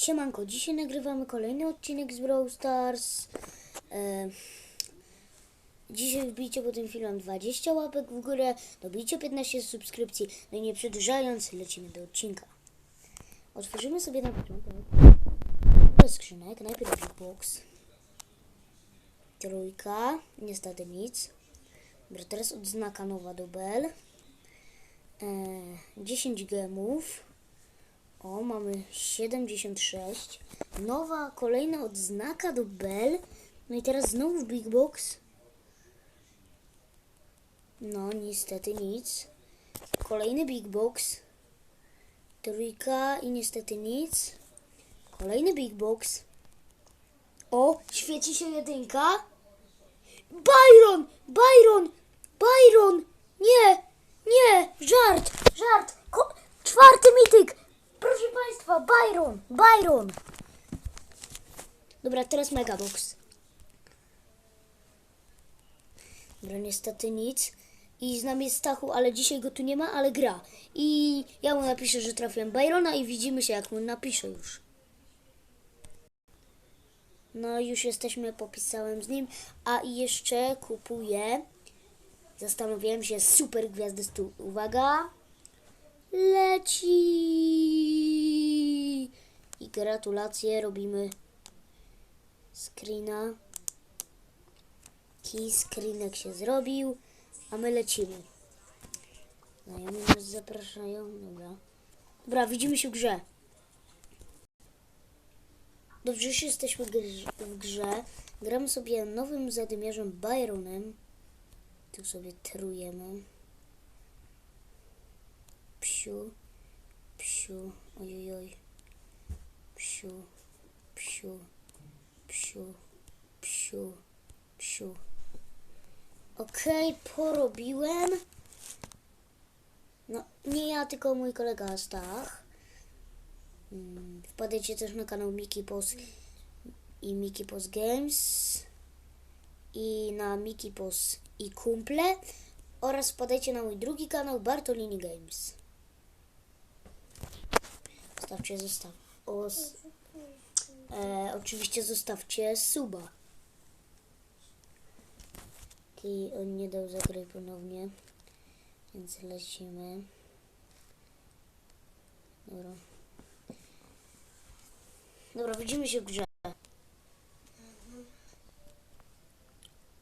Siemanko, dzisiaj nagrywamy kolejny odcinek z Brawl Stars. E, dzisiaj wbijcie po tym filmem 20 łapek w górę, dobijcie 15 subskrypcji. No i nie przedłużając, lecimy do odcinka. Otworzymy sobie na początek skrzynek. Najpierw Box. Trójka, niestety nic. Dobra, teraz odznaka nowa do Bell. E, 10 gemów. O, mamy 76. Nowa, kolejna odznaka do Bell. No i teraz znowu Big Box. No, niestety nic. Kolejny Big Box. Trójka i niestety nic. Kolejny Big Box. O, świeci się jedynka. Byron! Byron! Byron! Nie! Nie! Żart! Żart! Ko- czwarty mityk! Proszę Państwa, Byron! Byron! Dobra, teraz Megabox. Dobra, niestety nic. I z nami jest Stachu, ale dzisiaj go tu nie ma, ale gra. I ja mu napiszę, że trafiłem Byrona i widzimy się, jak mu napiszę już. No, już jesteśmy, popisałem z nim. A jeszcze kupuję. Zastanowiłem się, super gwiazdy stu. Uwaga! Leci! I gratulacje, robimy screena. Key screenek się zrobił, a my lecimy. Znajomi nas zapraszają, dobra. Dobra, widzimy się w grze. Dobrze, już jesteśmy w grze-. Gramy sobie nowym zadymiarzem Byronem. Tu sobie trujemy. Psiu, psiu, ojojoj. Psiu, psiu, psiu, psiu, psiu. Okej, porobiłem. No, nie ja, tylko mój kolega Stach. Mm, Wpadajcie też na kanał Miki Pos i Miki Pos Games i na Miki Pos i Kumple oraz wpadajcie na mój drugi kanał Bartolini Games. Zostawcie zostaw. Os, e, oczywiście zostawcie suba. I on nie dał zagrać ponownie, więc lecimy. Dobra. Dobra, widzimy się w grze.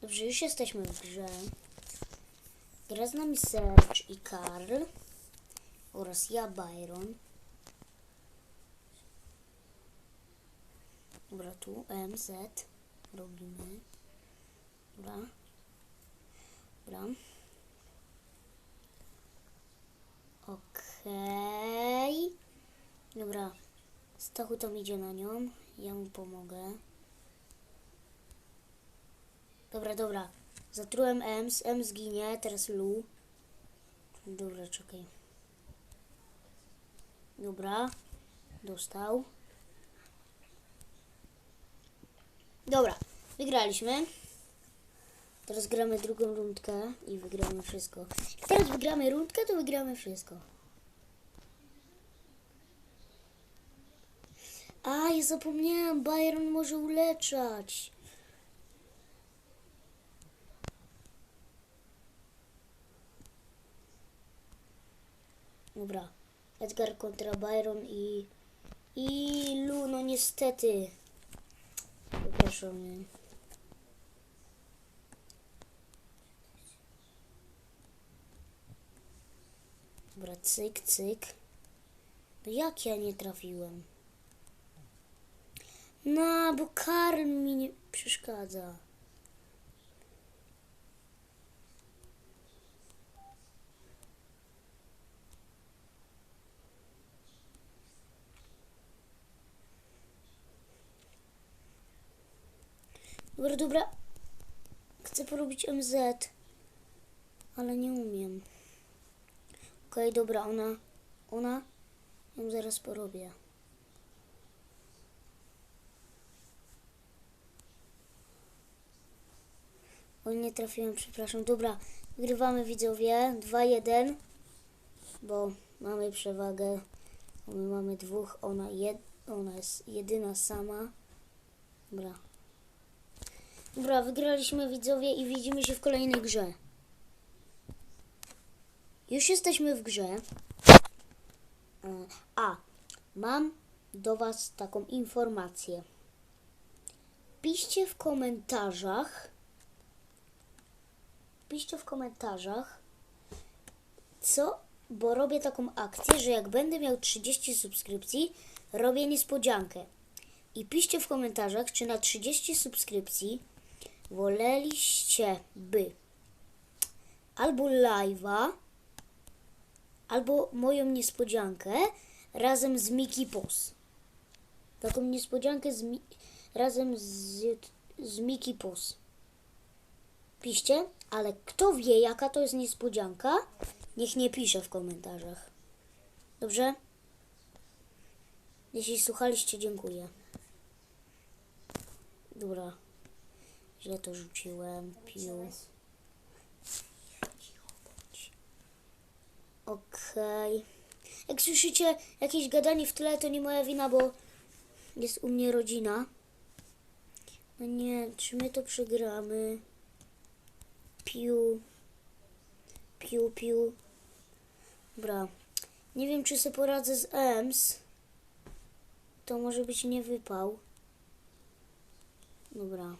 Dobrze, już jesteśmy w grze. Gra z nami Serge i Karl oraz ja, Byron. Dobra, tu MZ robimy. Dobra. Dobra. Okej. Dobra. Stachu tam idzie na nią. Ja mu pomogę. Dobra, dobra. Zatrułem Ems. Ems zginie. Teraz Lu. Dobra, czekaj. Dobra. Dostał. Dobra. Wygraliśmy. Teraz gramy drugą rundkę i wygramy wszystko. Teraz wygramy rundkę, to wygramy wszystko. A, ja zapomniałem, Byron może uleczać. Dobra. Edgar kontra Byron i... I Lu, no niestety. Przepraszam. nie. Dobra, cyk, cyk. No jak ja nie trafiłem? No, bo Karl mi nie przeszkadza. Dobra, dobra. Chcę porobić MZ, ale nie umiem. Okej, dobra, ona, ona, ją zaraz porobię. Oj, nie trafiłem, przepraszam. Dobra, wygrywamy widzowie. 2-1, bo mamy przewagę. My mamy dwóch, ona jed, Ona jest jedyna sama. Dobra. Dobra, wygraliśmy widzowie i widzimy się w kolejnej grze. Już jesteśmy w grze. E, A, mam do Was taką informację. Piszcie w komentarzach. Piszcie w komentarzach, co, bo robię taką akcję, że jak będę miał 30 subskrypcji, robię niespodziankę. I piszcie w komentarzach, czy na 30 subskrypcji woleliście by albo live'a, albo moją niespodziankę razem z Miki Pos. Taką niespodziankę z razem z, z Miki Pos. Piszcie, ale kto wie, jaka to jest niespodzianka, niech nie pisze w komentarzach. Dobrze? Jeśli słuchaliście, dziękuję. Dobra. Źle to rzuciłem. Piu. Okej. Jak słyszycie jakieś gadanie w tle, to nie moja wina, bo jest u mnie rodzina. No nie, czy my to przegramy? Piu. Piu, piu. Dobra. Nie wiem, czy sobie poradzę z EMS. To może być nie wypał. Dobra.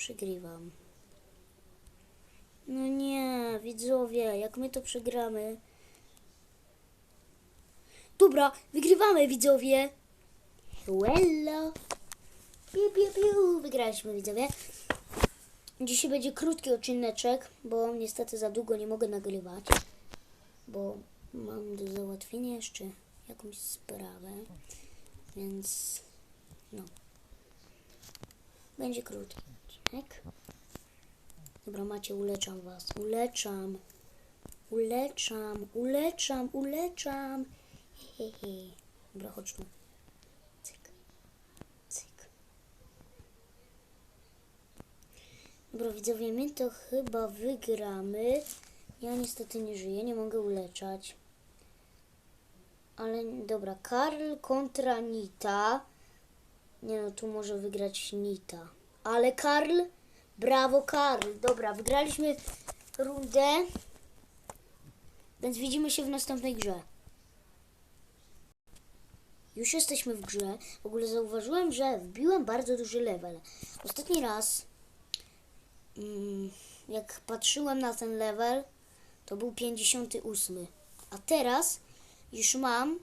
Przegrywam. No nie, widzowie, jak my to przegramy. Dobra, wygrywamy, widzowie. Hello. Piu, piu, piu. Wygraliśmy, widzowie. Dzisiaj będzie krótki odcineczek, bo niestety za długo nie mogę nagrywać. Bo mam do załatwienia jeszcze jakąś sprawę. Więc no. Będzie krótki odcinek. Dobra, macie, uleczam was. Uleczam. Uleczam, uleczam, uleczam. He, he, he. Dobra, chodź tu. Cyk. Cyk. Dobra, widzowie, my to chyba wygramy. Ja niestety nie żyję, nie mogę uleczać. Ale dobra, Karl kontra Nita. Nie no, tu może wygrać Nita. Ale Karl, brawo Karl. Dobra, wygraliśmy rundę. Więc widzimy się w następnej grze. Już jesteśmy w grze. W ogóle zauważyłem, że wbiłem bardzo duży level. Ostatni raz, mm, jak patrzyłem na ten level, to był 58. A teraz już mam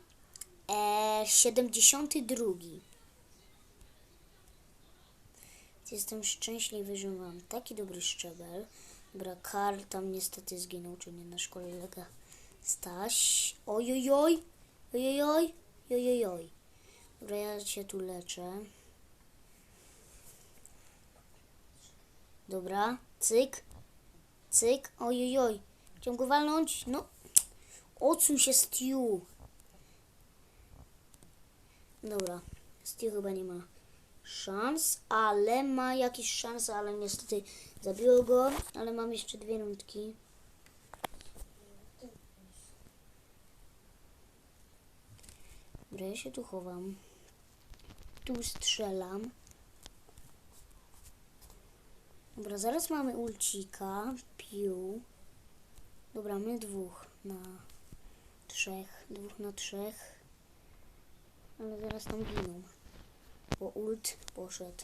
e, 72. Jestem szczęśliwy, że mam taki dobry szczebel. Dobra, Karl tam niestety zginął, czyli nasz kolega Staś. Ojojoj, ojojoj, ojojoj. Dobra, ja się tu leczę. Dobra, cyk, cyk, ojojoj. Chciałem go walnąć, no. Odsuń się, Stu. Dobra, Stu chyba nie ma szans, ale ma jakieś szanse, ale niestety zabiło go, ale mam jeszcze dwie rundki. Dobra, ja się tu chowam. Tu strzelam. Dobra, zaraz mamy ulcika, piu. Dobra, my dwóch na trzech, dwóch na trzech. Ale zaraz tam giną. Bo ult poszedł.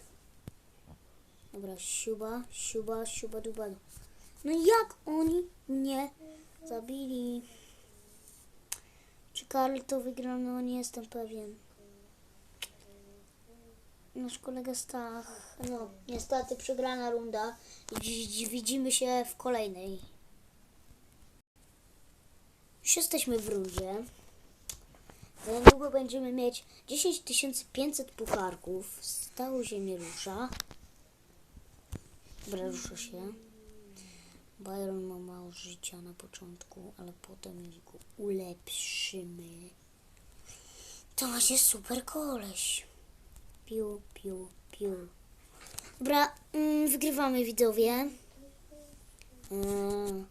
Dobra, siuba, siuba, siuba, duba. No jak oni mnie zabili? Czy Karl to wygrał? No nie jestem pewien. Nasz kolega Stach. No, niestety przegrana runda. Widzimy się w kolejnej. Już jesteśmy w rundzie. Za niedługo będziemy mieć 10 500 pucharków. Stało się nie rusza. Dobra, rusza się. Byron ma mało życia na początku, ale potem go ulepszymy. To macie super koleś. Piu, piu, piu. Dobra, mm, wygrywamy widzowie. Yy.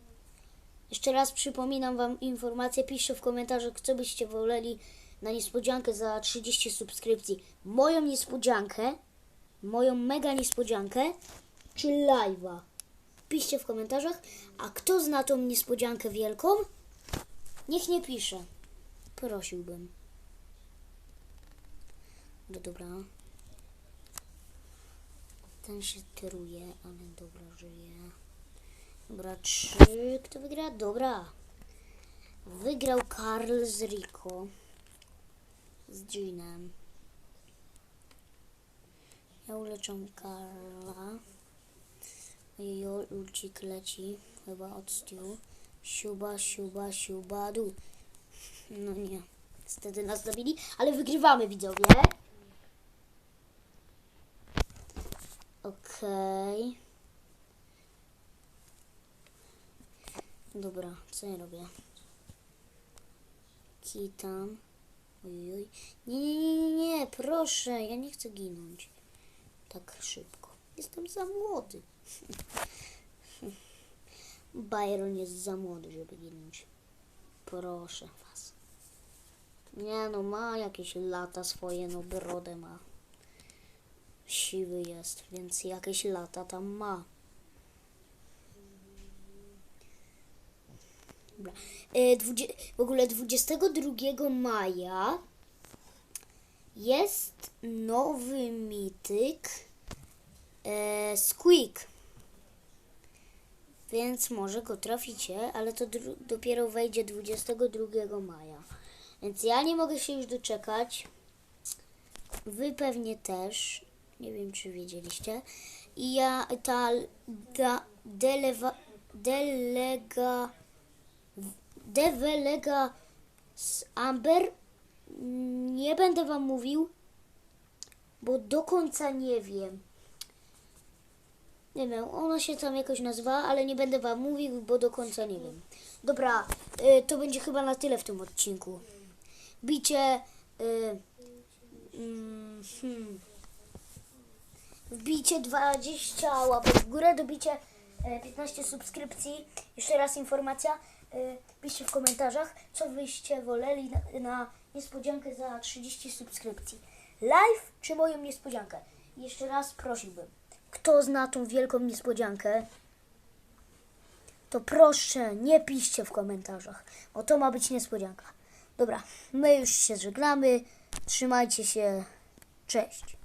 Jeszcze raz przypominam Wam informację. Piszcie w komentarzach, co byście woleli na niespodziankę za 30 subskrypcji moją niespodziankę, moją mega niespodziankę, czy live'a? Piszcie w komentarzach, a kto zna tą niespodziankę wielką? Niech nie pisze. Prosiłbym. No dobra. Ten się kieruje, ale dobra, żyje. Dobra, trzy. Kto wygra? Dobra. Wygrał Karl z Rico. Z Jeanem. Ja uleczam Karla. Ojoj, ulcik leci. Chyba od Stu. Siuba, siuba, siuba, dół. No nie. Niestety nas zabili, ale wygrywamy widzowie. Okej. Dobra, co ja robię? Kitam. Ojoj. Nie, nie, nie, nie, nie, proszę, ja nie chcę ginąć. Tak szybko. Jestem za młody. Byron jest za młody, żeby ginąć. Proszę was. Nie no, ma jakieś lata swoje, no brodę ma. Siwy jest, więc jakieś lata tam ma. Dobra. E, w ogóle 22 maja jest nowy mityk e, Squeak. Więc może go traficie, ale to dopiero wejdzie 22 maja. Więc ja nie mogę się już doczekać. Wy pewnie też. Nie wiem, czy wiedzieliście. I ja ta delewa, delega dewelega z Amber nie będę wam mówił, bo do końca nie wiem. Nie wiem, ona się tam jakoś nazywa, ale nie będę wam mówił, bo do końca nie wiem. Dobra, y, to będzie chyba na tyle w tym odcinku. Bicie. Y, mm, hmm. Wbijcie 20 łapek w górę, dobicie 15 subskrypcji. Jeszcze raz informacja. e, Piszcie w komentarzach, co byście woleli na, na niespodziankę za 30 subskrypcji. Live czy moją niespodziankę? Jeszcze raz prosiłbym. Kto zna tą wielką niespodziankę? To proszę, nie piszcie w komentarzach, bo to ma być niespodzianka. Dobra, my już się żegnamy. Trzymajcie się. Cześć.